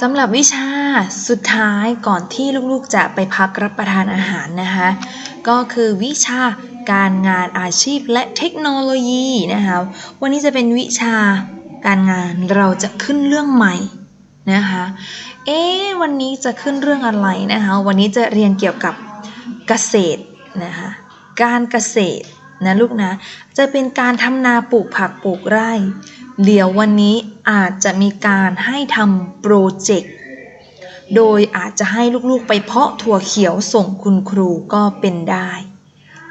สำหรับวิชาสุดท้ายก่อนที่ลูกๆจะไปพักรับประทานอาหารนะคะ ก็คือวิชาการงานอาชีพและเทคโนโลยีนะคะวันนี้จะเป็นวิชาการงานเราจะขึ้นเรื่องใหม่นะคะเอ๊ะวันนี้จะขึ้นเรื่องอะไรนะคะวันนี้จะเรียนเกี่ยวกับเกษตรนะคะการเกษตรนะลูกนะจะเป็นการทำนาปลูกผักปลูกไร่ เดี๋ยววันนี้อาจจะมีการให้ทำโปรเจกต์ โดยอาจจะให้ลูกๆไปเพาะถั่วเขียวส่งคุณครูก็เป็นได้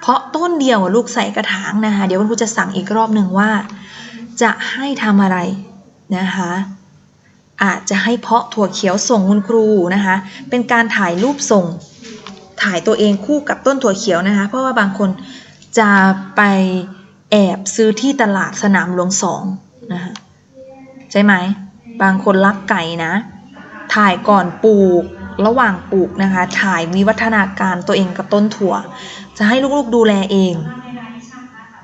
เพราะต้นเดียวลูกใส่กระถางนะคะ เดี๋ยวคุณครูจะสั่งอีกรอบหนึ่งว่า จะให้ทำอะไรนะคะอาจจะให้เพาะถั่วเขียวส่งคุณครูนะคะ เป็นการถ่ายรูปส่ง ถ่ายตัวเองคู่กับต้นถั่วเขียวนะคะ เพราะว่าบางคนจะไปแอบซื้อที่ตลาดสนามหลวงสอง ใช่ไหม บางคนรักไก่นะ ถ่ายก่อนปลูก ระหว่างปลูกนะคะ ถ่ายวิวัฒนาการตัวเองกับต้นถั่ว จะให้ลูกๆดูแลเอง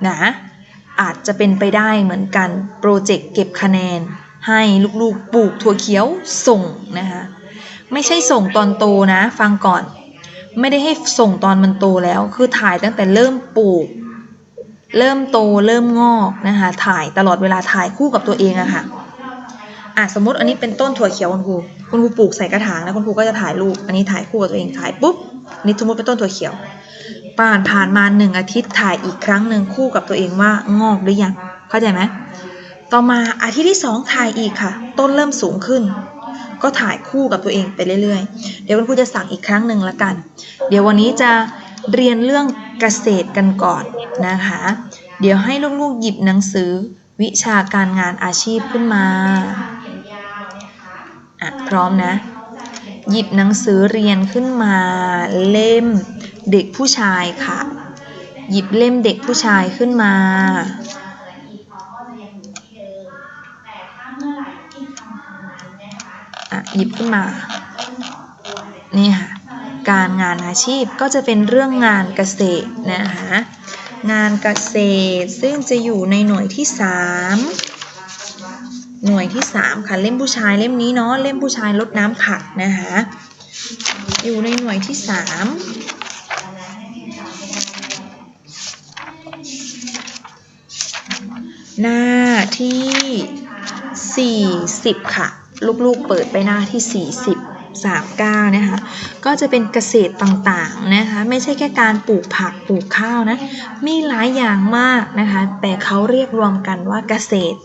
นะอาจจะเป็นไปได้เหมือนกัน โปรเจกต์เก็บคะแนน ให้ลูกๆปลูกถั่วเขียวส่งนะคะ ไม่ใช่ส่งตอนโตนะ ฟังก่อน ไม่ได้ให้ส่งตอนมันโตแล้ว คือถ่ายตั้งแต่เริ่มปลูก เริ่มโตเริ่มงอกนะคะ ถ่ายตลอดเวลาถ่ายคู่กับตัวเองอะค่ะ อะสมมติอันนี้เป็นต้นถั่วเขียวคุณครูคุณครูปลูกใส่กระถางแล้วคุณครูก็จะถ่ายรูปอันนี้ถ่ายคู่กับตัวเองถ่ายปุ๊บอันนี่สมมติเป็นต้นถั่วเขียวผ่านผ่านมาหนึ่งอาทิตย์ถ่ายอีกครั้งหนึ่งคู่กับตัวเองว่างอกหรือยังเข้าใจไหมต่อมาอาทิตย์ที่สองถ่ายอีกค่ะ ต้นเริ่มสูงขึ้น ก็ถ่ายคู่กับตัวเองไปเรื่อยๆ เดี๋ยวคุณครูจะสั่งอีกครั้งหนึ่งละกัน เดี๋ยววันนี้จะเรียนเรื่องเกษตรกันก่อนนะคะ เดี๋ยวให้ลูกๆหยิบหนังสือวิชาการงานอาชีพขึ้นมา อะพร้อมนะ หยิบหนังสือเรียนขึ้นมาเล่มเด็กผู้ชายค่ะ หยิบเล่มเด็กผู้ชายขึ้นมาอะหยิบขึ้นมา นี่ค่ะ การงานอาชีพก็จะเป็นเรื่องงานเกษตรนะคะ งานเกษตรซึ่งจะอยู่ในหน่วยที่ 3 หน่วยที่ 3 ค่ะ เล่มผู้ชายเล่มนี้เนาะเล่มผู้ชายลดน้ำผักนะคะอยู่ในหน่วยที่ 3 หน้าที่ 40 ค่ะ ลูกๆเปิดไปหน้าที่ 40 39นะคะก็จะเป็นเกษตรต่างๆนะคะไม่ใช่แค่การปลูกผักปลูกข้าวนะมีหลายอย่างมากนะคะแต่เขาเรียกรวมกันว่าเกษตร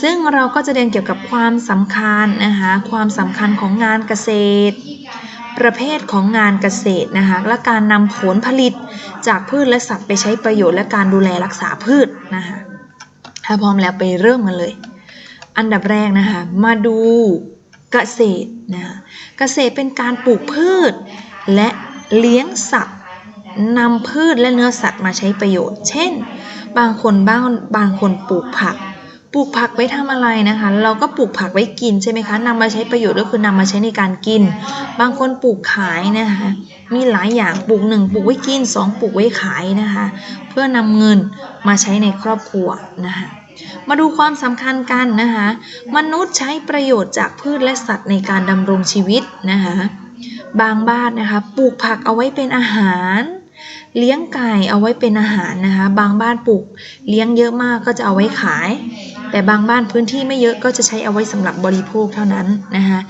ซึ่งเราก็จะเรียนเกี่ยวกับความสำคัญนะคะความสำคัญของงานเกษตร ประเภทของงานเกษตรนะคะและการนำผลผลิตจากพืชและสัตว์ไปใช้ประโยชน์และการดูแลรักษาพืชนะคะถ้าพร้อมแล้วไปเริ่มกันเลย อันดับแรกนะคะมาดูเกษตรนะคะเกษตรเป็นการปลูกพืช และเลี้ยงสัตว์นำพืชและเนื้อสัตว์มาใช้ประโยชน์ เช่น บางคนบ้างบางคนปลูกผัก ปลูกผักไว้ทำอะไรนะคะ เราก็ปลูกผักไว้กินใช่ไหมคะนำมาใช้ประโยชน์ก็คือนำมาใช้ในการกิน บางคนปลูกขายนะคะ มีหลายอย่างปลูกหนึ่งปลูกไว้กินสองปลูกไว้ขายนะคะ เพื่อนำเงินมาใช้ในครอบครัวนะคะมาดูความสำคัญกันนะคะ มนุษย์ใช้ประโยชน์จากพืชและสัตว์ในการดำรงชีวิตนะคะ บางบ้านนะคะ ปลูกผักเอาไว้เป็นอาหาร เลี้ยงไก่เอาไว้เป็นอาหารนะคะ บางบ้านปลูกเลี้ยงเยอะมากก็จะเอาไว้ขาย แต่บางบ้านพื้นที่ไม่เยอะก็จะใช้เอาไว้สำหรับบริโภคเท่านั้นนะคะ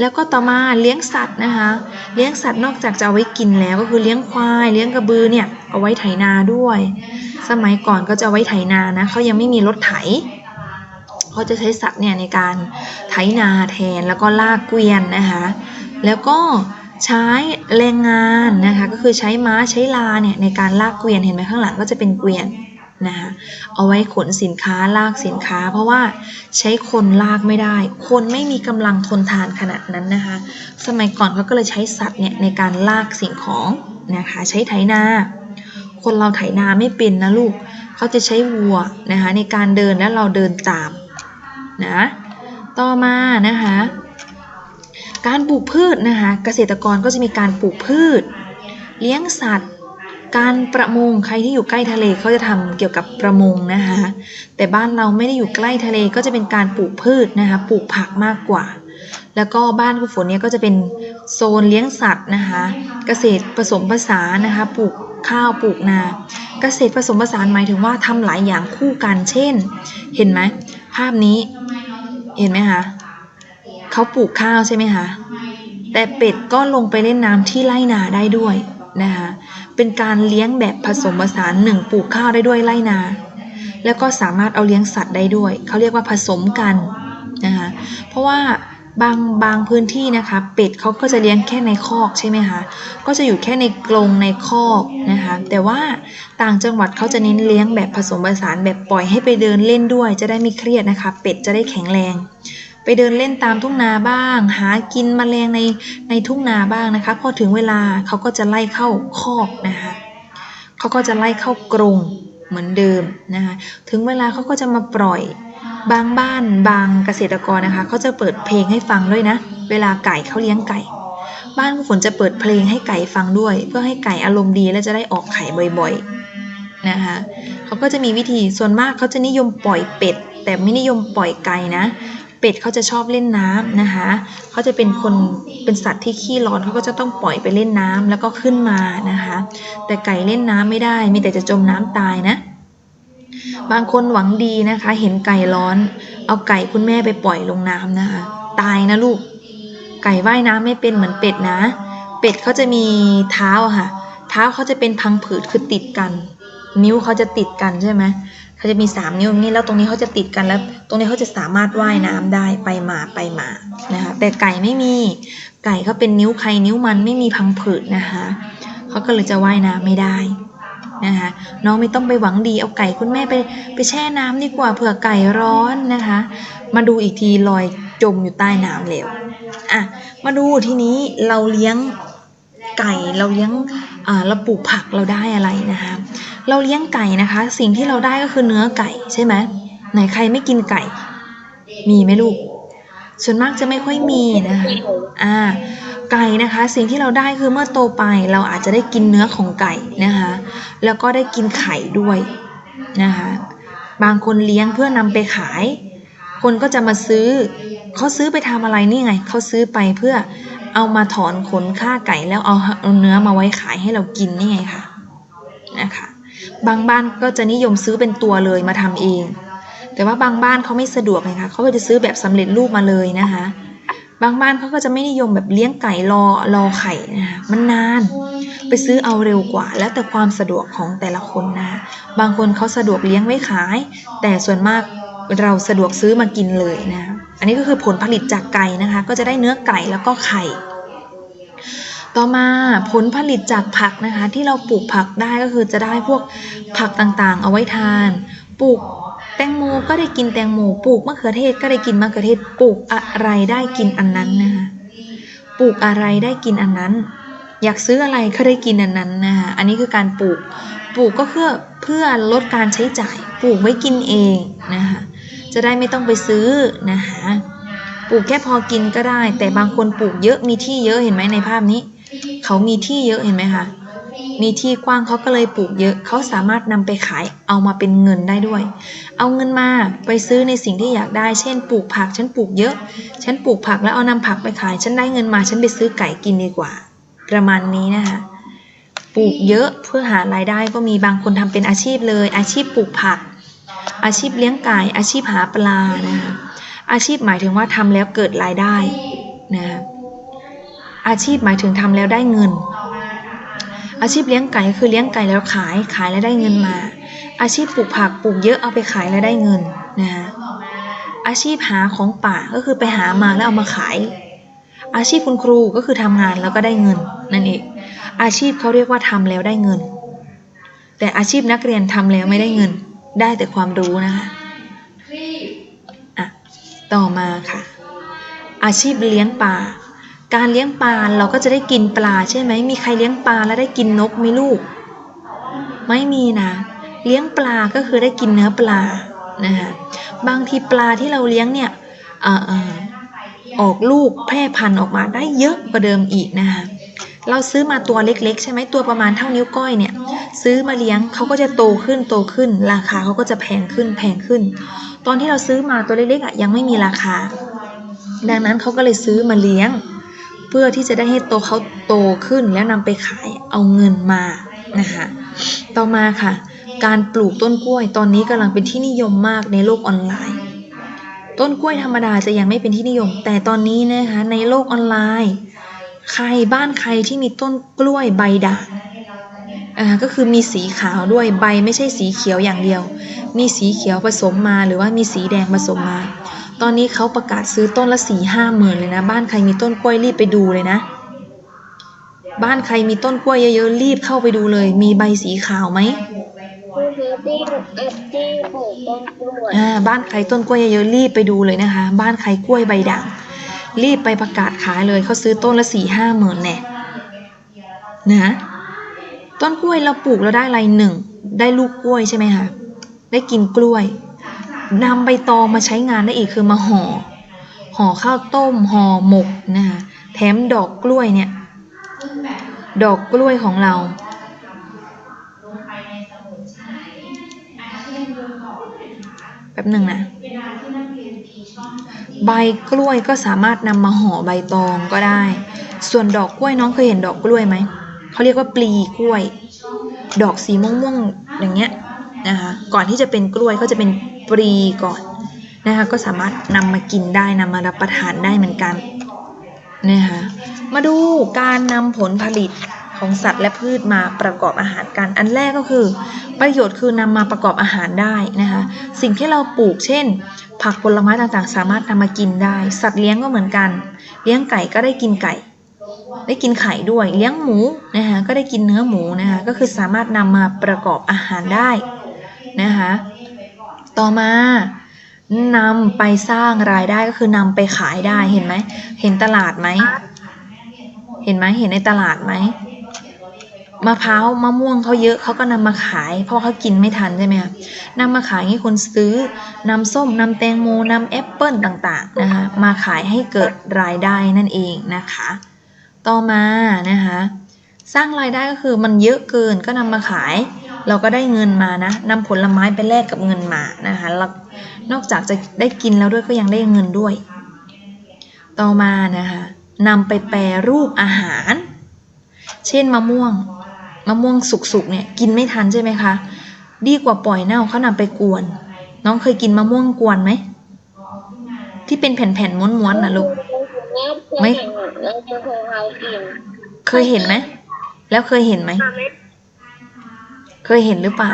แล้วก็ต่อมาเลี้ยงสัตว์นะคะ เลี้ยงสัตว์นอกจากจะเอาไว้กินแล้วก็คือเลี้ยงควายเลี้ยงกระบือเนี่ยเอาไว้ไถนาด้วย สมัยก่อนก็จะเอาไว้ไถนานะเขายังไม่มีรถไถเขาจะใช้สัตว์เนี่ยในการไถนาแทนแล้วก็ลากเกวียนนะคะแล้วก็ ใช้แรงงานนะคะก็คือใช้ม้าใช้ลาเนี่ยในการลากเกวียนเห็นไหมข้างหลังก็จะเป็นเกวียนนะคะเอาไว้ขนสินค้าลากสินค้า เพราะว่าใช้คนลากไม่ได้ คนไม่มีกำลังทนทานขนาดนั้นนะคะสมัยก่อนเขาก็เลยใช้สัตว์เนี่ยในการลากสิ่งของนะคะใช้ไถนา คนเราไถนาไม่เป็นนะลูกเขาจะใช้วัวนะคะในการเดินแล้วเราเดินตามนะต่อมานะคะ การปลูกพืชนะคะเกษตรกรก็จะมีการปลูกพืช เลี้ยงสัตว์ การประมงใครที่อยู่ใกล้ทะเลเขาจะทำเกี่ยวกับประมงนะคะแต่บ้านเราไม่ได้อยู่ใกล้ทะเลก็จะเป็นการปลูกพืชนะคะปลูกผักมากกว่า แล้วก็บ้านคุณฝนเนี่ยก็จะเป็นโซนเลี้ยงสัตว์นะคะเกษตรผสมผสานนะคะปลูกข้าวปลูกนา เกษตรผสมผสานหมายถึงว่าทำหลายอย่างคู่กันเช่น เห็นไหมภาพนี้เห็นไหมคะ เขาปลูกข้าวใช่ไหมคะแต่เป็ดก็ลงไปเล่นน้ำที่ไร่นาได้ด้วยนะคะเป็นการเลี้ยงแบบผสมผสานหนึ่งปลูกข้าวได้ด้วยไร่นา แล้วก็สามารถเอาเลี้ยงสัตว์ได้ด้วย เขาเรียกว่าผสมกันนะคะเพราะว่าบางบางพื้นที่นะคะเป็ดเขาก็จะเลี้ยงแค่ในคอกใช่ไหมคะก็จะอยู่แค่ในกรงในคอกนะคะแต่ว่าต่างจังหวัดเขาจะเน้นเลี้ยงแบบผสมผสานแบบปล่อยให้ไปเดินเล่นด้วย จะได้ไม่เครียดนะคะ เป็ดจะได้แข็งแรง ไปเดินเล่นตามทุ่งนาบ้าง หากินแมลงในในทุ่งนาบ้างนะคะ พอถึงเวลาเขาก็จะไล่เข้าคอกนะคะเขาก็จะไล่เข้ากรงเหมือนเดิมนะคะถึงเวลาเขาก็จะมาปล่อยบางบ้านบางเกษตรกรนะคะเขาจะเปิดเพลงให้ฟังด้วยนะ เวลาไก่เขาเลี้ยงไก่ บ้านฝนจะเปิดเพลงให้ไก่ฟังด้วย เพื่อให้ไก่อารมณ์ดีและจะได้ออกไข่บ่อยๆนะคะเขาก็จะมีวิธีส่วนมากเขาจะนิยมปล่อยเป็ด แต่ไม่นิยมปล่อยไก่นะ เป็ดเขาจะชอบเล่นน้ำนะคะเขาจะเป็นคนเป็นสัตว์ที่ขี้ร้อนเขาก็จะต้องปล่อยไปเล่นน้ำแล้วก็ขึ้นมานะคะ แต่ไก่เล่นน้ำไม่ได้มีแต่จะจมน้ำตายนะบางคนหวังดีนะคะ เห็นไก่ร้อน เอาไก่คุณแม่ไปปล่อยลงน้ำนะคะ ตายนะลูก ไก่ว่ายน้ำไม่เป็นเหมือนเป็ดนะ เป็ดเขาจะมีเท้าค่ะ เท้าเขาจะเป็นพังผืดคือติดกัน นิ้วเขาจะติดกันใช่ไหมเขาจะมีสามนิ้วอย่างนี้แล้วตรงนี้เขาจะติดกันแล้ว ตรงนี้เขาจะสามารถว่ายน้ำได้ไปมาไปมานะคะแต่ไก่ไม่มีไก่เขาเป็นนิ้วใครนิ้วมันไม่มีพังผืดนะคะเขาก็เลยจะว่ายน้ำไม่ได้นะคะน้องไม่ต้องไปหวังดีเอาไก่คุณแม่ไปไปแช่น้ำดีกว่าเผื่อไก่ร้อนนะคะ มาดูอีกทีลอยจมอยู่ใต้น้ำแล้วอะมาดูทีนี้เราเลี้ยงไก่เราเลี้ยงอ่าเราปลูกผักเราได้อะไรนะคะ เราเลี้ยงไก่นะคะ สิ่งที่เราได้ก็คือเนื้อไก่ใช่ไหมไหนใครไม่กินไก่ มีไหมลูก ส่วนมากจะไม่ค่อยมีนะคะอ่า ไก่นะคะ สิ่งที่เราได้คือเมื่อโตไปเราอาจจะได้กินเนื้อของไก่นะคะ แล้วก็ได้กินไข่ด้วยนะคะ บางคนเลี้ยงเพื่อนำไปขาย คนก็จะมาซื้อเขาซื้อไปทำอะไรนี่ไงเขาซื้อไปเพื่อเอามาถอนขนค่าไก่แล้วเอาเอาเนื้อมาไว้ขายให้เรากินนี่ไงค่ะนะคะ บางบ้านก็จะนิยมซื้อเป็นตัวเลยมาทำเอง แต่ว่าบางบ้านเขาไม่สะดวกไงคะเขาก็จะซื้อแบบสำเร็จรูปมาเลยนะคะ บางบ้านเขาก็จะไม่นิยมแบบเลี้ยงไก่รอรอไข่นะคะมันนาน ไปซื้อเอาเร็วกว่า แล้วแต่ความสะดวกของแต่ละคนนะะบางคนเขาสะดวกเลี้ยงไว้ขาย แต่ส่วนมากเราสะดวกซื้อมากินเลยนะ อันนี้ก็คือผลผลิตจากไก่นะคะ ก็จะได้เนื้อไก่แล้วก็ไข่ ต่อมาผลผลิตจากผักนะคะ ที่เราปลูกผักได้ก็คือจะได้พวกผักต่างๆ เอาไว้ทาน ปลูกแตงโมก็ได้กินแตงโมปลูกมะเขือเทศก็ได้กินมะเขือเทศปลูกอะไรได้กินอันนั้นนะคะปลูกอะไรได้กินอันนั้น อยากซื้ออะไรก็ได้กินอันนั้นนะคะอันนี้คือการปลูกปลูกก็เพื่อเพื่อลดการใช้จ่ายปลูกไว้กินเองนะคะจะได้ไม่ต้องไปซื้อนะคะปลูกแค่พอกินก็ได้ แต่บางคนปลูกเยอะมีที่เยอะเห็นไหมในภาพนี้ เขามีที่เยอะเห็นไหมคะ มีที่กว้างเขาก็เลยปลูกเยอะ เขาสามารถนำไปขายเอามาเป็นเงินได้ด้วย เอาเงินมาไปซื้อในสิ่งที่อยากได้ เช่น ปลูกผัก ฉันปลูกเยอะ ฉันปลูกผักแล้วเอานำผักไปขาย ฉันได้เงินมา ฉันไปซื้อไก่กินดีกว่า ประมาณนี้นะคะ ปลูกเยอะเพื่อหารายได้ก็มีบางคนทำเป็นอาชีพเลย อาชีพปลูกผัก อาชีพเลี้ยงไก่ อาชีพหาปลานะคะ อาชีพหมายถึงว่าทำแล้วเกิดรายได้นะคะ อาชีพหมายถึงทำแล้วได้เงิน อาชีพเลี้ยงไก่คือเลี้ยงไก่แล้วขายขายแล้วได้เงินมา อาชีพปลูกผักปลูกเยอะเอาไปขายแล้วได้เงินนะคะอาชีพหาของป่าก็คือไปหามาแล้วเอามาขาย อาชีพคุณครูก็คือทำงานแล้วก็ได้เงินนั่นเอง อาชีพเขาเรียกว่าทำแล้วได้เงิน แต่อาชีพนักเรียนทำแล้วไม่ได้เงิน ได้แต่ความรู้นะคะอะต่อมาค่ะ อาชีพเลี้ยงปลา การเลี้ยงปลาเราก็จะได้กินปลาใช่ไหมมีใครเลี้ยงปลาแล้วได้กินนกไหมลูก ไม่มีนะ เลี้ยงปลาก็คือได้กินเนื้อปลานะคะบางทีปลาที่เราเลี้ยงเนี่ยออเอ่อออกลูกแพร่พันธุ์ออกมาได้เยอะกว่าเดิมอีกนะคะเราซื้อมาตัวเล็ก ๆ ใช่ไหมตัวประมาณเท่านิ้วก้อยเนี่ย ซื้อมาเลี้ยงเขาก็จะโตขึ้นโตขึ้น ราคาเขาก็จะแพงขึ้นแพงขึ้น ตอนที่เราซื้อมาตัวเล็กๆอะยังไม่มีราคา ดังนั้นเขาก็เลยซื้อมาเลี้ยง เพื่อที่จะได้ให้โตเขาโตขึ้นแล้วนำไปขายเอาเงินมานะคะต่อมาค่ะ การปลูกต้นกล้วยตอนนี้กำลังเป็นที่นิยมมากในโลกออนไลน์ ต้นกล้วยธรรมดาจะยังไม่เป็นที่นิยม แต่ตอนนี้นะคะในโลกออนไลน์ ใครบ้านใครที่มีต้นกล้วยใบด่างอ่าก็คือมีสีขาวด้วยใบไม่ใช่สีเขียวอย่างเดียว มีสีเขียวผสมมาหรือว่ามีสีแดงผสมมา ตอนนี้เขาประกาศซื้อต้นละสี่ห้าหมื่นเลยนะ บ้านใครมีต้นกล้วยรีบไปดูเลยนะ บ้านใครมีต้นกล้วยเยอะๆรีบเข้าไปดูเลย มีใบสีขาวไหมคือคือที่เอ็ดที่ปลูกต้นกล้วยอ่าบ้านใครต้นกล้วยเยอะๆรีบไปดูเลยนะคะ บ้านใครกล้วยใบด่างรีบไปประกาศขายเลยเขาซื้อต้นละสี่ห้าหมื่นแน่นะต้นกล้วยเราปลูกแล้วได้อะไรหนึ่งได้ลูกกล้วยใช่ไหมคะได้กินกล้วย นำใบตองมาใช้งานได้อีกคือมาห่อห่อข้าวต้มห่อหมกนะคะแถมดอกกล้วยเนี่ย ดอกกล้วยของเรา แป๊บหนึ่งนะใบกล้วยก็สามารถนำมาห่อใบตองก็ได้ ส่วนดอกกล้วยน้องเคยเห็นดอกกล้วยไหม เขาเรียกว่าปลีกล้วย ดอกสีม่วงๆอย่างเงี้ย นะคะก่อนที่จะเป็นกล้วยก็จะเป็นปลีก่อนนะคะก็สามารถนำมากินได้นำมารับประทานได้เหมือนกันนะคะมาดูการนำผลผลิตของสัตว์และพืชมาประกอบอาหารกัน อันแรกก็คือ ประโยชน์คือนำมาประกอบอาหารได้นะคะสิ่งที่เราปลูกเช่น ผักผลไม้ต่างๆ สามารถนำมากินได้ สัตว์เลี้ยงก็เหมือนกัน เลี้ยงไก่ก็ได้กินไก่ ได้กินไข่ด้วย เลี้ยงหมูนะคะก็ได้กินเนื้อหมูนะคะก็คือสามารถนำมาประกอบอาหารได้ นะคะต่อมานำไปสร้างรายได้ก็คือนำไปขายได้เห็นไหมเห็นตลาดไหมเห็นไหมเห็นในตลาดไหมมะพร้าวมะม่วงเขาเยอะเขาก็นำมาขาย เพราะเขากินไม่ทันใช่ไหมคะนำมาขายให้คนซื้อนำส้มนำแตงโมนำแอปเปิลต่างๆนะคะมาขายให้เกิดรายได้นั่นเองนะคะ ต่อมานะคะสร้างรายได้ก็คือมันเยอะเกินก็นำมาขาย เราก็ได้เงินมานะนำผลไม้ไปแลกกับเงินมานะคะแล้วนอกจากจะได้กินแล้วด้วยก็ยังได้เงินด้วย ต่อมานะคะนำไปแปรรูปอาหาร เช่นมะม่วงมะม่วงสุกๆเนี่ยกินไม่ทันใช่ไหมคะ ดีกว่าปล่อยเน่าเขานำไปกวน น้องเคยกินมะม่วงกวนไหมที่เป็นแผ่นๆม้วนๆนะลูกไม่เราจะเคยเขากินเคยเห็นไหมแล้วเคยเห็นไหม เคยเห็นหรือเปล่า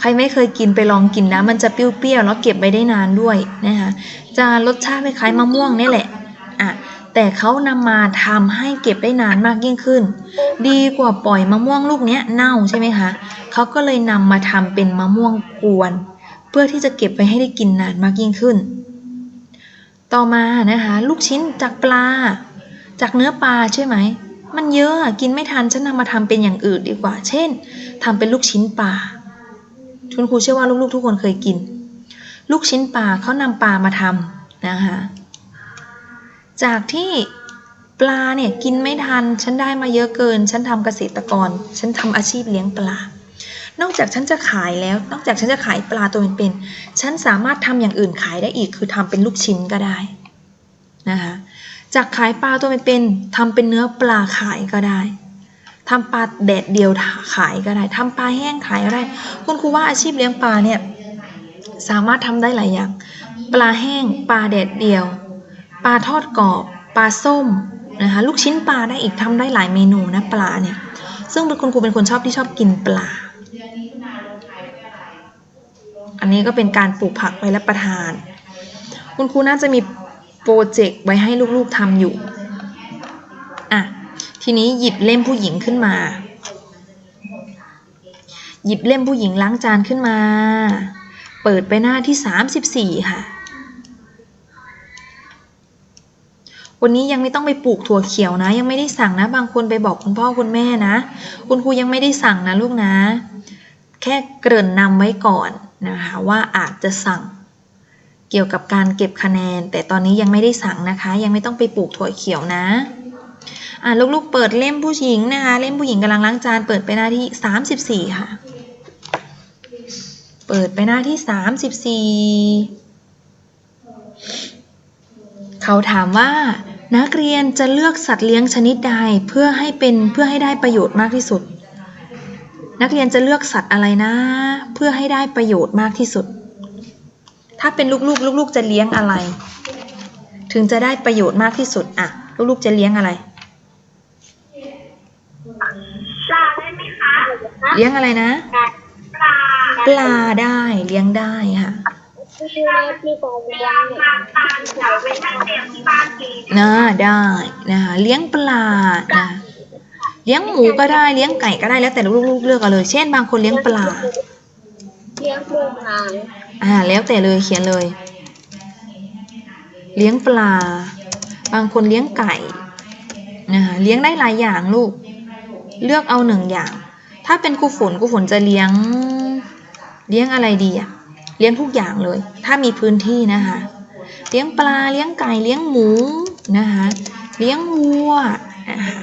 ใครไม่เคยกินไปลองกินนะ มันจะเปรี้ยวๆแล้วเก็บไว้ได้นานด้วยนะคะจะรสชาติคล้ายๆมะม่วงนี่แหละอะแต่เขานำมาทำให้เก็บได้นานมากยิ่งขึ้น ดีกว่าปล่อยมะม่วงลูกเนี้ยเน่าใช่ไหมคะเขาก็เลยนำมาทำเป็นมะม่วงกวน เพื่อที่จะเก็บไว้ให้ได้กินนานมากยิ่งขึ้น ต่อมานะคะลูกชิ้นจากปลา จากเนื้อปลาใช่ไหม มันเยอะกินไม่ทันฉันนำมาทำเป็นอย่างอื่นดีกว่า เช่นทำเป็นลูกชิ้นปลาคุณครูเชื่อว่าลูกๆทุกคนเคยกิน ลูกชิ้นปลาเขานำปลามาทำนะคะจากที่ปลาเนี่ยกินไม่ทัน ฉันได้มาเยอะเกิน ฉันทำเกษตรกร ฉันทำอาชีพเลี้ยงปลา นอกจากฉันจะขายแล้ว นอกจากฉันจะขายปลาตัวเป็นๆฉันสามารถทำอย่างอื่นขายได้อีกคือทำเป็นลูกชิ้นก็ได้นะคะ จากขายปลาตัวเป็นๆทำเป็นเนื้อปลาขายก็ได้ทำปลาแดดเดียวขายก็ได้ทำปลาแห้งขายก็ได้คุณครูว่าอาชีพเลี้ยงปลาเนี่ยสามารถทำได้หลายอย่าง ปลาแห้ง ปลาแดดเดียว ปลาทอดกรอบ ปลาส้มนะคะลูกชิ้นปลาได้อีกทำได้หลายเมนูนะปลาเนี่ย ซึ่งเป็นคุณครูเป็นคนชอบที่ชอบกินปลา อันนี้ก็เป็นการปลูกผักไว้รับประทาน คุณครูน่าจะมี โปรเจกต์ไว้ให้ลูกๆทำอยู่ อะ ทีนี้หยิบเล่มผู้หญิงขึ้นมา หยิบเล่มผู้หญิงล้างจานขึ้นมา เปิดไปหน้าที่ 34 ค่ะ วันนี้ยังไม่ต้องไปปลูกถั่วเขียวนะ ยังไม่ได้สั่งนะ บางคนไปบอกคุณพ่อคุณแม่นะ คุณครูยังไม่ได้สั่งนะลูกนะ แค่เกริ่นนำไว้ก่อนนะคะว่าอาจจะสั่ง เกี่ยวกับการเก็บคะแนน แต่ตอนนี้ยังไม่ได้สั่งนะคะ ยังไม่ต้องไปปลูกถั่วเขียวนะอ่าลูกๆเปิดเล่มผู้หญิงนะคะ เล่มผู้หญิงกำลังล้างจานเปิดไปหน้าที่ 34 ค่ะ เปิดไปหน้าที่ 34 เขาถามว่านักเรียนจะเลือกสัตว์เลี้ยงชนิดใดเพื่อให้เป็นเพื่อให้ได้ประโยชน์มากที่สุด นักเรียนจะเลือกสัตว์อะไรนะ เพื่อให้ได้ประโยชน์มากที่สุด ถ้าเป็นลูกๆ ลูกๆ จะเลี้ยงอะไร ถึงจะได้ประโยชน์มากที่สุดอะ ลูกๆ จะเลี้ยงอะไร ปลาได้ไหมคะ เลี้ยงอะไรนะ ปลาปลาได้เลี้ยงได้ค่ะที่แรกที่ผมเลี้ยงเนี่ยปลาเขียวเป็นนักเรียนที่บ้านกินน่าได้นะคะเลี้ยงปลานะเลี้ยงหมูก็ได้เลี้ยงไก่ก็ได้แล้วแต่ลูกๆเลือกเอาเลย เช่นบางคนเลี้ยงปลา เลี้ยงปูหาง อ่าแล้วแต่เลยเขียนเลย เลี้ยงปลา บางคนเลี้ยงไก่นะคะเลี้ยงได้หลายอย่างลูก เลือกเอาหนึ่งอย่าง ถ้าเป็นครูฝนครูฝนจะเลี้ยง เลี้ยงอะไรดีอะเลี้ยงทุกอย่างเลย ถ้ามีพื้นที่นะคะเลี้ยงปลาเลี้ยงไก่เลี้ยงหมูนะคะเลี้ยงวัวนะคะ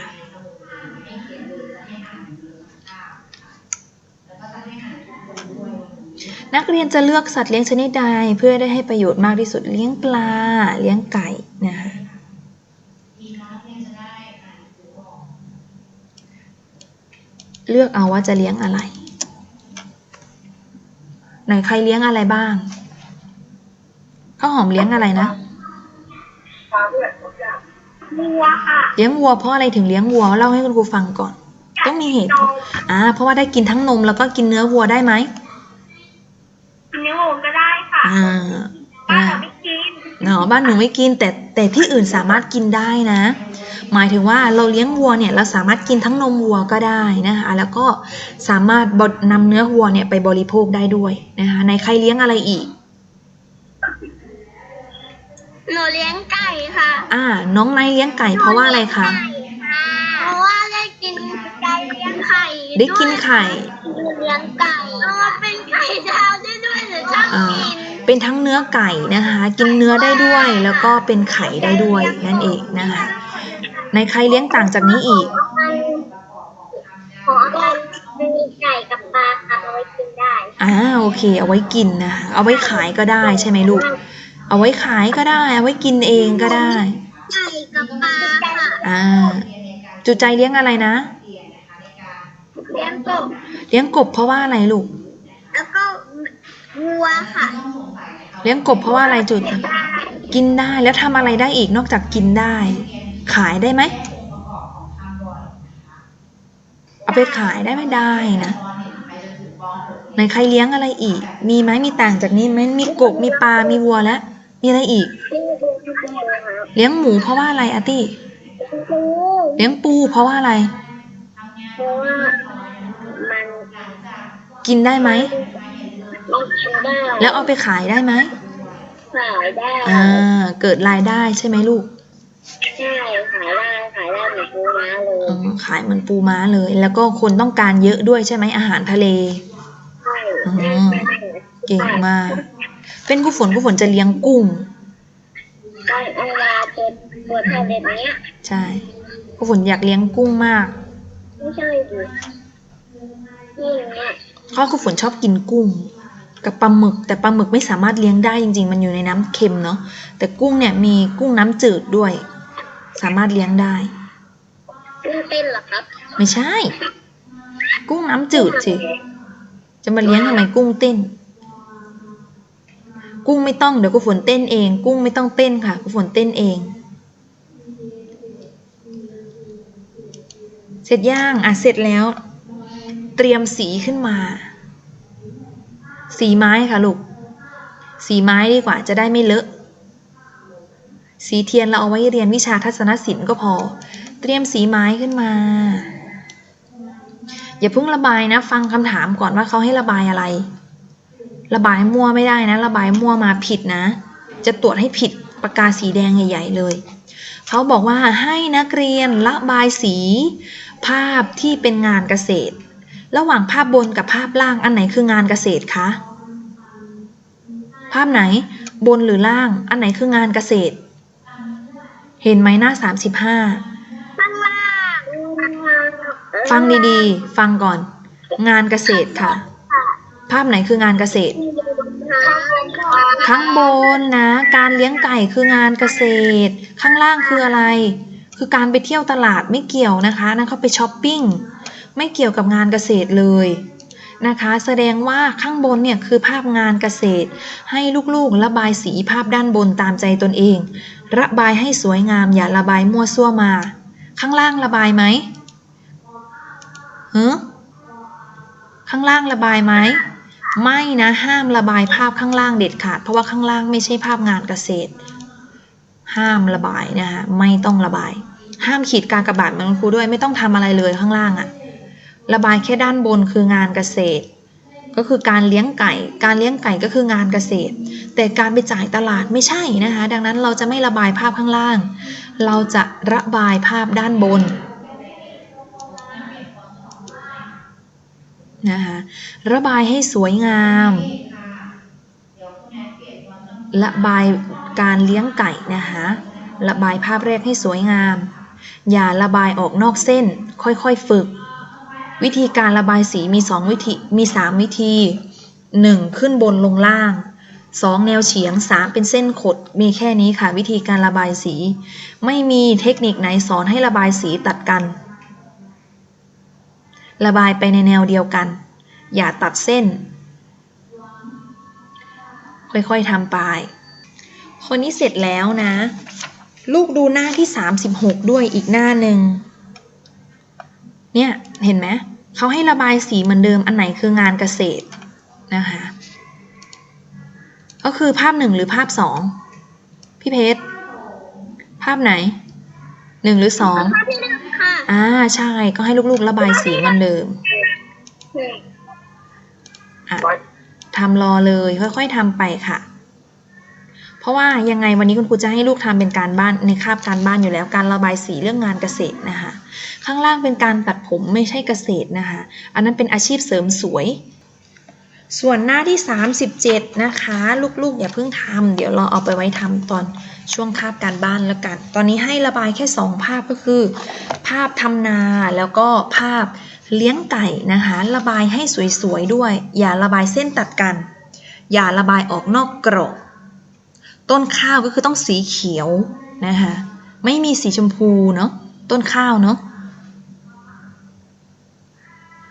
นักเรียนจะเลือกสัตว์เลี้ยงชนิดใดเพื่อได้ให้ประโยชน์มากที่สุดเลี้ยงปลา เลี้ยงไก่นะคะเลือกเอาว่าจะเลี้ยงอะไร ไหนใครเลี้ยงอะไรบ้างข้าวหอมเลี้ยงอะไรนะวัวค่ะเลี้ยงวัวเพราะอะไรถึงเลี้ยงวัวเล่าให้คุณครูฟังก่อน ต้องมีเหตุผลอ่าเพราะว่าได้กินทั้งนมแล้วก็กินเนื้อวัวได้ไหม กินเนื้อวัวก็ได้ค่ะอ่า บ้าอ่านเราไม่กินเนาะบ้านหนูไม่กินแต่แต่ที่อื่นสามารถกินได้นะ หมายถึงว่าเราเลี้ยงวัวเนี่ยเราสามารถกินทั้งนมวัวก็ได้นะคะแล้วก็สามารถบดนำเนื้อวัวเนี่ยไปบริโภคได้ด้วยนะคะในใครเลี้ยงอะไรอีก หนูเลี้ยงไก่ค่ะอ่า น้องไนท์เลี้ยงไก่เพราะว่าอะไรคะเพราะว่าได้กินไก่ เลี้ยงไข่ได้กินไข่ เลี้ยงไก่เพราะว่าเป็นไข่ดาวได้ด้วยหนูชอบอ่ากินเป็นทั้งเนื้อไก่นะคะ กินเนื้อได้ด้วยแล้วก็เป็นไข่ได้ด้วยนั่นเองนะคะในใครเลี้ยงต่างจากนี้อีกขอได้มีไก่กับปลาค่ะเอาไว้กินได้อ่าโอเค เอาไว้กินนะคะเอาไว้ขายก็ได้ใช่ไหมลูก เอาไว้ขายก็ได้ เอาไว้กินเองก็ได้ไก่กับปลาค่ะอ่าจุใจเลี้ยงอะไรนะ เลี้ยงกบเลี้ยงกบเพราะว่าอะไรลูก แล้วก็วัวค่ะ เลี้ยงกบเพราะว่าอะไรจุด กินได้แล้วทำอะไรได้อีกนอกจากกินได้ ขายได้ไหมเอาไปขายได้ไหมได้นะไหนใครเลี้ยงอะไรอีก มีไหมมีต่างจากนี้ไหมมีกบมีปลา มีวัวแล้ว มีอะไรอีกที่ดูที่ดูครับเลี้ยงหมูเพราะว่าอะไรอาร์ตี้ปูเลี้ยงปูเพราะว่าอะไร เพราะว่ามัน กินได้ไหม มันกินได้แล้วเอาไปขายได้ไหมขายได้อ่า เกิดรายได้ใช่ไหมลูก ใช่ขายได้ขายได้เหมือนปูม้าเลยอืมขายเหมือนปูม้าเลย แล้วก็คนต้องการเยอะด้วยใช่ไหมอาหารทะเลใช่อืมเก่งมาก เป็นกุฝนกุฝนจะเลี้ยงกุ้งการเอาลาเป็นตัวทะเลเนี้ย ใช่กุฝนอยากเลี้ยงกุ้งมาก ไม่ใช่ดินี่อย่างเงี้ย เพราะกุฝนชอบกินกุ้ง กับปลาหมึก แต่ปลาหมึกไม่สามารถเลี้ยงได้จริง ๆ มันอยู่ในน้ำเค็มเนาะแต่กุ้งเนี่ยมีกุ้งน้ำจืดด้วย สามารถเลี้ยงได้ กุ้งเต้นเหรอครับ ไม่ใช่ กุ้งน้ำจืดสิจะมาเลี้ยงทำไมกุ้งเต้น กุ้งไม่ต้องเดี๋ยวกุฝนเต้นเอง กุ้งไม่ต้องเต้นค่ะกุฝนเต้นเอง เสร็จย่างอะเสร็จแล้ว เตรียมสีขึ้นมา สีไม้ค่ะลูก สีไม้ดีกว่าจะได้ไม่เลอะ สีเทียนเราเอาไว้เรียนวิชาทัศนศิลป์ก็พอ เตรียมสีไม้ขึ้นมา อย่าเพิ่งระบายนะ ฟังคำถามก่อนว่าเขาให้ระบายอะไร ระบายมั่วไม่ได้นะ ระบายมั่วมาผิดนะ จะตรวจให้ผิดปากกาสีแดงใหญ่ ๆ เลยเขาบอกว่าให้นักเรียนระบายสี ภาพที่เป็นงานเกษตร ระหว่างภาพบนกับภาพล่างอันไหนคืองานเกษตรคะ ภาพไหนบนหรือล่าง อันไหนคืองานเกษตร เห็นไหมหน้า35ข้างล่างข้างล่างฟังดีๆ ฟังก่อน งานเกษตรค่ะ ภาพไหนคืองานเกษตรที่ดูบนข้างบนค่ะข้างบนนะ การเลี้ยงไก่คืองานเกษตร ข้างล่างคืออะไร คือการไปเที่ยวตลาดไม่เกี่ยวนะคะนั่นเขาไปช้อปปิ้ง ไม่เกี่ยวกับงานเกษตรเลยนะคะแสดงว่าข้างบนเนี่ยคือภาพงานเกษตร ให้ลูกๆ ระบายสีภาพด้านบนตามใจตนเอง ระบายให้สวยงามอย่าระบายมั่วซั่วมา ข้างล่างระบายไหมฮะข้างล่างระบายไหมไม่นะห้ามระบายภาพข้างล่างเด็ดขาด เพราะว่าข้างล่างไม่ใช่ภาพงานเกษตร ห้ามระบายนะคะไม่ต้องระบาย ห้ามขีดกากระบาทเหมือนครูด้วยไม่ต้องทำอะไรเลยข้างล่างอะ ระบายแค่ด้านบนคืองานเกษตร ก็คือการเลี้ยงไก่ การเลี้ยงไก่ก็คืองานเกษตร แต่การไปจ่ายตลาดไม่ใช่นะคะ ดังนั้นเราจะไม่ระบายภาพข้างล่าง เราจะระบายภาพด้านบนนะคะระบายให้สวยงาม ระบายการเลี้ยงไก่นะคะระบายภาพแรกให้สวยงาม อย่าระบายออกนอกเส้น ค่อยๆฝึก วิธีการระบายสีมี 2 วิธี มี 3 วิธี 1. ขึ้นบนลงล่าง 2. แนวเฉียง 3. เป็นเส้นขด มีแค่นี้ค่ะ วิธีการระบายสี ไม่มีเทคนิคไหนสอนให้ระบายสีตัดกัน ระบายไปในแนวเดียวกัน อย่าตัดเส้น ค่อยๆทำไป คนนี้เสร็จแล้วนะ ลูกดูหน้าที่ 36 ด้วยอีกหน้าหนึ่ง เนี่ยเห็นไหมเขาให้ระบายสีเหมือนเดิมอันไหนคืองานเกษตรนะคะก็คือภาพหนึ่งหรือภาพสองพี่เพชรภาพไหนหนึ่งหรือสองภาพที่หนึ่งค่ะอ่าใช่ก็ให้ลูกๆระบายสีเหมือนเดิมอะทำรอเลยค่อยๆทำไปค่ะเพ ราะว่ายังไงวันนี้คุณครูจะให้ลูกทำเป็นการบ้านในคาบการบ้านอยู่แล้ว การระบายสีเรื่องงานเกษตรนะคะ ข้างล่างเป็นการตัดผมไม่ใช่เกษตรนะคะ อันนั้นเป็นอาชีพเสริมสวย ส่วนหน้าที่ 37 นะคะ ลูกๆอย่าเพิ่งทำเดี๋ยวเราเอาไปไว้ทำตอนช่วงคาบการบ้านแล้วกัน ตอนนี้ให้ระบายแค่ 2 ภาพก็คือ ภาพทำนาแล้วก็ภาพเลี้ยงไก่นะคะ ระบายให้สวยๆด้วย อย่าระบายเส้นตัดกัน อย่าระบายออกนอกกรอบ ต้นข้าวก็คือต้องสีเขียวนะคะไม่มีสีชมพูเนาะต้นข้าวเนาะ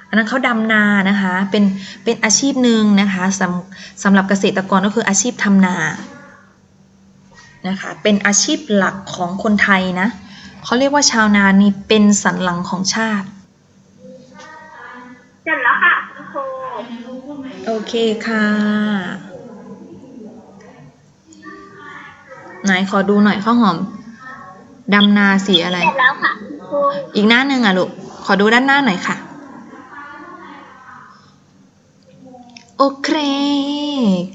อันนั้นเขาดำนานะคะเป็นเป็นอาชีพหนึ่งนะคะสำสำหรับเกษตรกรก็คืออาชีพทำนานะคะเป็นอาชีพหลักของคนไทยนะเขาเรียกว่าชาวนานี่เป็นสันหลังของชาติเสร็จแล้วค่ะคุณครูโอเคค่ะ ไหนขอดูหน่อยข้าวหอมดำนาสีอะไร เสร็จแล้วค่ะคุณครูอีกหน้าหนึ่งอะลูก ขอดูด้านหน้าหน่อยค่ะ โอเค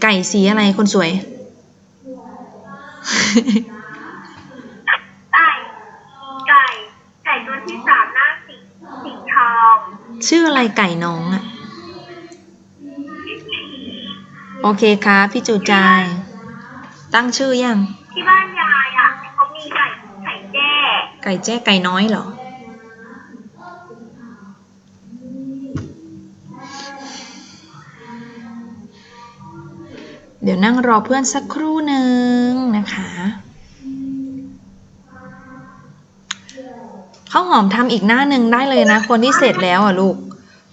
ไก่สีอะไรคนสวย ไก่ ไก่ ไก่ตัวที่สามหน้าสีสีทอง ชื่ออะไรไก่น้องอะโอเคครับพี่จูใจายตั้งชื่อยัง ที่บ้านยายอะเขามีไก่ไข่แจ้ไก่แจ้ไก่น้อยเหรอ เดี๋ยวนั่งรอเพื่อนสักครู่หนึ่งนะคะข้าวหอมทำอีกหน้าหนึ่งได้เลยนะ คนที่เสร็จแล้วอะลูก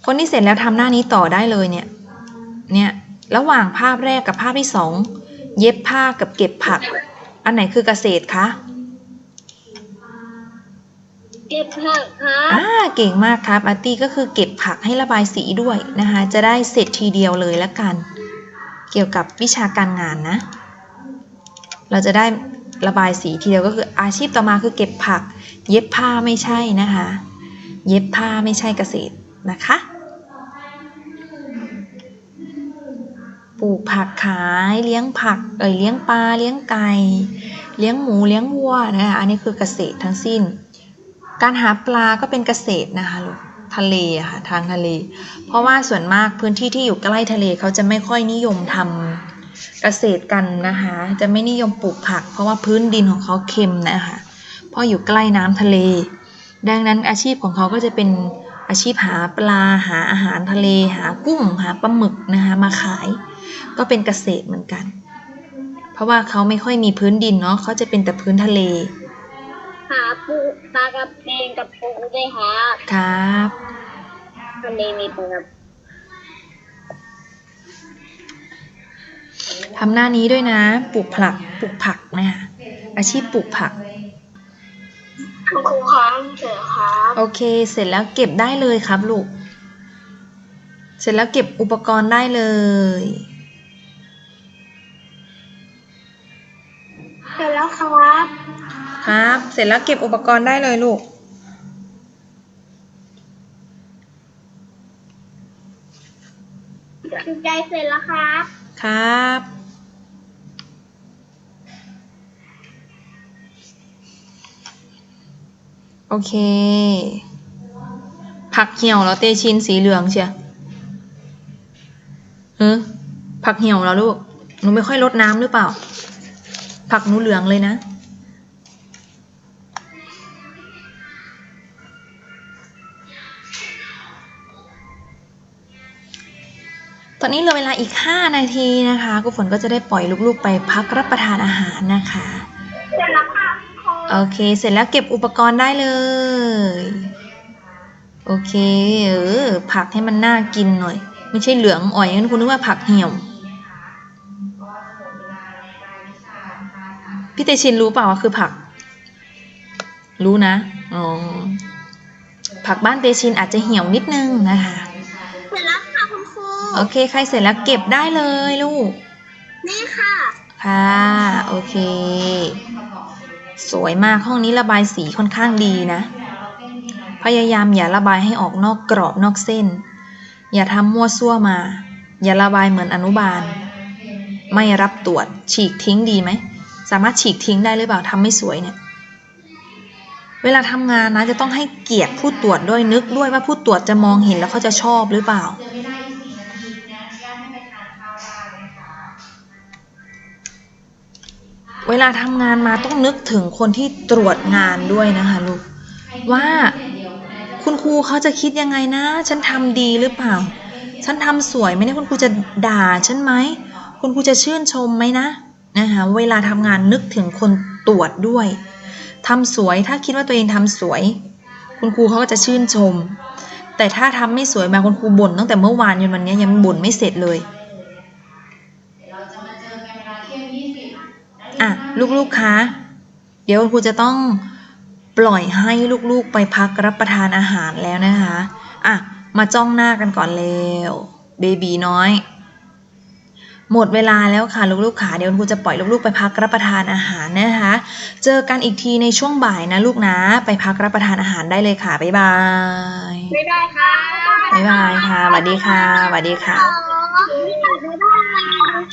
คนที่เสร็จแล้วทำหน้านี้ต่อได้เลยเนี่ย เนี่ย ระหว่างภาพแรกกับภาพที่สอง เย็บผ้ากับเก็บผัก อันไหนคือเกษตรคะเก็บผักครับอ่าเก่งมากครับอาร์ตี้ก็คือเก็บผักให้ระบายสีด้วยนะคะ จะได้เสร็จทีเดียวเลยละกัน เกี่ยวกับวิชาการงานนะ เราจะได้ระบายสีทีเดียวก็คืออาชีพต่อมาคือเก็บผัก เย็บผ้าไม่ใช่นะคะ เย็บผ้าไม่ใช่เกษตรนะคะ ปลูกผักขายเลี้ยงผักเอ่ยเลี้ยงปลาเลี้ยงไก่เลี้ยงหมูเลี้ยงวัวนะคะอันนี้คือเกษตรทั้งสิ้น การหาปลาก็เป็นเกษตรนะคะลูกทะเลค่ะทางทะเล เพราะว่าส่วนมากพื้นที่ที่อยู่ใกล้ทะเลเขาจะไม่ค่อยนิยมทำเกษตรกันนะคะ จะไม่นิยมปลูกผัก เพราะว่าพื้นดินของเขาเค็มนะคะเพราะอยู่ใกล้น้ำทะเล ดังนั้นอาชีพของเขาก็จะเป็นอาชีพหาปลาหาอาหารทะเล หากุ้งหาปลาหมึกนะคะมาขาย ก็เป็นเกษตรเหมือนกัน เพราะว่าเขาไม่ค่อยมีพื้นดินเนาะเขาจะเป็นแต่พื้นทะเล หาปูปลากระเบนกับปูด้วยครับครับทะเลมีปูครับทำหน้านี้ด้วยนะ ปลูกผัก ปลูกผักนะคะอาชีพปลูกผักคุณครูครับเสร็จครับโอเค เสร็จแล้วเก็บได้เลยครับลูก เสร็จแล้วเก็บอุปกรณ์ได้เลย สร็จแล้วครับ ครับ เสร็จแล้วเก็บอุปกรณ์ได้เลยลูกถูก ใจเสร็จแล้วครับ ครับ โอเค ผักเหี่ยวแล้วเตชินสีเหลืองเชียเออผักเหี่ยวแล้วลูก หนูไม่ค่อยลดน้ำหรือเปล่า ผักหนูเหลืองเลยนะ ตอนนี้เหลือเวลาอีก 5 นาทีนะคะกุฝนก็จะได้ปล่อยลูกๆ ไปพักรับประทานอาหารนะคะเสร็จแล้วค่ะโอเค เสร็จแล้วเก็บอุปกรณ์ได้เลย โอเค เออ ผักให้มันน่ากินหน่อย ไม่ใช่เหลืองอ่อยงั้นคุณนึกว่าผักเหี่ยว พี่เตชินรู้เปล่าว่าคือผัก รู้นะอ๋อผักบ้านเตชินอาจจะเหี่ยวนิดนึงนะคะเสร็จแล้วค่ะคุณครูโอเค ใครเสร็จแล้วเก็บได้เลยลูก นี่ค่ะ ค่ะ โอเค สวยมากห้องนี้ระบายสีค่อนข้างดีนะ พยายามอย่าระบายให้ออกนอกกรอบนอกเส้น อย่าทำมั่วซั่วมา อย่าระบายเหมือนอนุบาล ไม่รับตรวจฉีกทิ้งดีไหม สามารถฉีกทิ้งได้หรือเปล่าทำไม่สวยเนี่ย เวลาทำงานนะจะต้องให้เกียรติผู้ตรวจด้วยนึกด้วยว่าผู้ตรวจจะมองเห็นแล้วเขาจะชอบหรือเปล่า เวลาทำงานมาต้องนึกถึงคนที่ตรวจงานด้วยนะคะลูกว่าคุณครูเขาจะคิดยังไงนะ ฉันทำดีหรือเปล่า ฉันทำสวยไหมเนี่ยคุณครูจะด่าฉันไหม คุณครูจะชื่นชมไหมนะ นะคะเวลาทำงานนึกถึงคนตรวจด้วยทำสวยถ้าคิดว่าตัวเองทำสวย คุณครูเขาก็จะชื่นชม แต่ถ้าทำไม่สวยมาคุณครูบ่นตั้งแต่เมื่อวานจนวันนี้ยังบ่นไม่เสร็จเลยอะลูกๆคะเดี๋ยวคุณครูจะต้องปล่อยให้ลูกๆไปพักรับประทานอาหารแล้วนะคะอะมาจ้องหน้ากันก่อนเร็วเบบีน้อย หมดเวลาแล้วค่ะลูกๆค่ะเดี๋ยวคุณครูจะปล่อยลูกๆไปพักรับประทานอาหารนะคะ เจอกันอีกทีในช่วงบ่ายนะลูกนะ ไปพักรับประทานอาหารได้เลยค่ะบ๊ายบายไม่ได้ค่ะบ๊ายบายค่ะสวัสดีค่ะสวัสดีค่ะไม่ได้